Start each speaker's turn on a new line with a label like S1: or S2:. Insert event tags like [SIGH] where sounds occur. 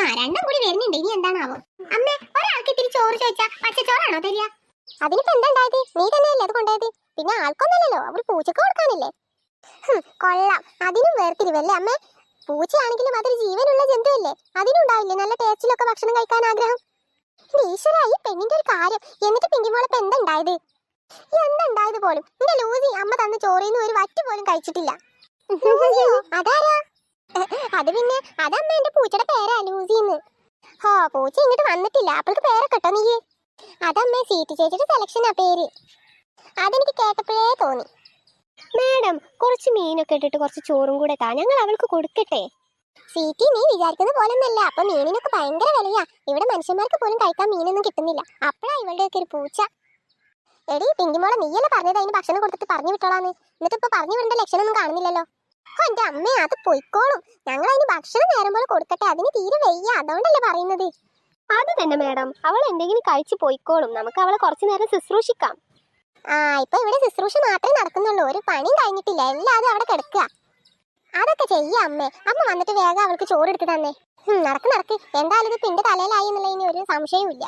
S1: ആ രണ്ടും കൂടി വരുന്നുണ്ട്. ഇനി എന്താണാവോ? അമ്മേ ഒരാൾക്ക് ഇത്തിരി ചോറ് ചോദിച്ചാ പച്ചച്ചോറാണോ തരിക? അതിനിപ്പോ എന്തായത് നീ തന്നെയല്ലേ അത് കൊണ്ടുപോയത്? പിന്നെ ആൾക്കൊന്നല്ലല്ലോ അവർ പൂച്ചക്ക് കൊടുക്കാനില്ലേ? കൊള്ളാം. അതിനും വേർതിരിവല്ലേ അമ്മേ? പൂച്ചയാണെങ്കിലും അതൊരു ജീവനുള്ള ജന്തുവല്ലേ? അതിനുണ്ടാവില്ലേ നല്ല ടേസ്റ്റിലൊക്കെ ഭക്ഷണം കഴിക്കാൻ ആഗ്രഹം? ഈശ്വര ഈ പെണ്ണിന്റെ ഒരു കാര്യം. എന്നിട്ട് പിങ്കിമോളപ്പോ എന്താ ഉണ്ടായത്? എന്താ പോലും? എന്റെ ലൂസി അമ്മ തന്ന ചോറിന്ന് ഒരു വറ്റ് പോലും കഴിച്ചിട്ടില്ല. [LAUGHS] അതാരാ? അത് പിന്നെ അതമ്മ എന്റെ പൂച്ചയുടെ പേരാ പൂച്ച ഇങ്ങോട്ട് വന്നിട്ടില്ല. അപ്പോൾക്ക് പേരൊക്കെ കേട്ടോ നീ അതമ്മ സീറ്റ് ചേച്ചിയുടെ സെലക്ഷനാ പേര്. അതെനിക്ക് കേട്ടപ്പോഴേ തോന്നി. മാഡം കുറച്ച് മീനൊക്കെ ഇട്ടിട്ട് കുറച്ച് ചോറും കൂടെ താ. ഞങ്ങൾ അവൾക്ക് കൊടുക്കട്ടെ. സീറ്റി നീ വിചാരിക്കുന്ന പോലെ ഒന്നല്ല അപ്പൊ മീനിനൊക്കെ ഭയങ്കര വിലയാ. ഇവിടെ മനുഷ്യന്മാർക്ക് പോലും കഴിക്കാൻ മീനൊന്നും കിട്ടുന്നില്ല. അപ്പഴാ ഇവളുടെയൊക്കെ ഒരു പൂച്ച. എടി പിങ്കിമോളെ നീയല്ലേ പറഞ്ഞത്? അതിന് ഭക്ഷണം കൊടുത്തിട്ട് പറഞ്ഞു വിട്ടോളാന്ന്. എന്നിട്ട് ഇപ്പൊ പറഞ്ഞു വിടേണ്ട ലക്ഷണമൊന്നും കാണുന്നില്ലല്ലോ. എന്റെ അമ്മ അത് പൊയ്ക്കോളും. ഞങ്ങൾ അതിന് ഭക്ഷണം നേരം പോലെ കൊടുക്കട്ടെ. അതിന് തീരെ വയ്യ. അതുകൊണ്ടല്ലേ പറയുന്നത്?
S2: അത് തന്നെ മാഡം. അവൾ എന്തെങ്കിലും കഴിച്ചു പോയിക്കോളും. നമുക്ക് അവളെ കുറച്ചു നേരം ശുശ്രൂഷിക്കാം.
S1: ആ ഇപ്പൊ ഇവിടെ ശുശ്രൂഷ മാത്രമേ നടക്കുന്നുള്ളൂ. ഒരു പണിയും കഴിഞ്ഞിട്ടില്ല. എല്ലാതും അവിടെ കിടക്കുക. അതൊക്കെ ചെയ്യാം അമ്മേ. അമ്മ വന്നിട്ട് വേഗം അവൾക്ക് ചോറ് എടുത്ത് തന്നെ. നടക്ക് നടക്ക്. എന്തായാലും ഇത് പിന്റെ തലയിലായി എന്നുള്ള ഇനി ഒരു സംശയവും ഇല്ല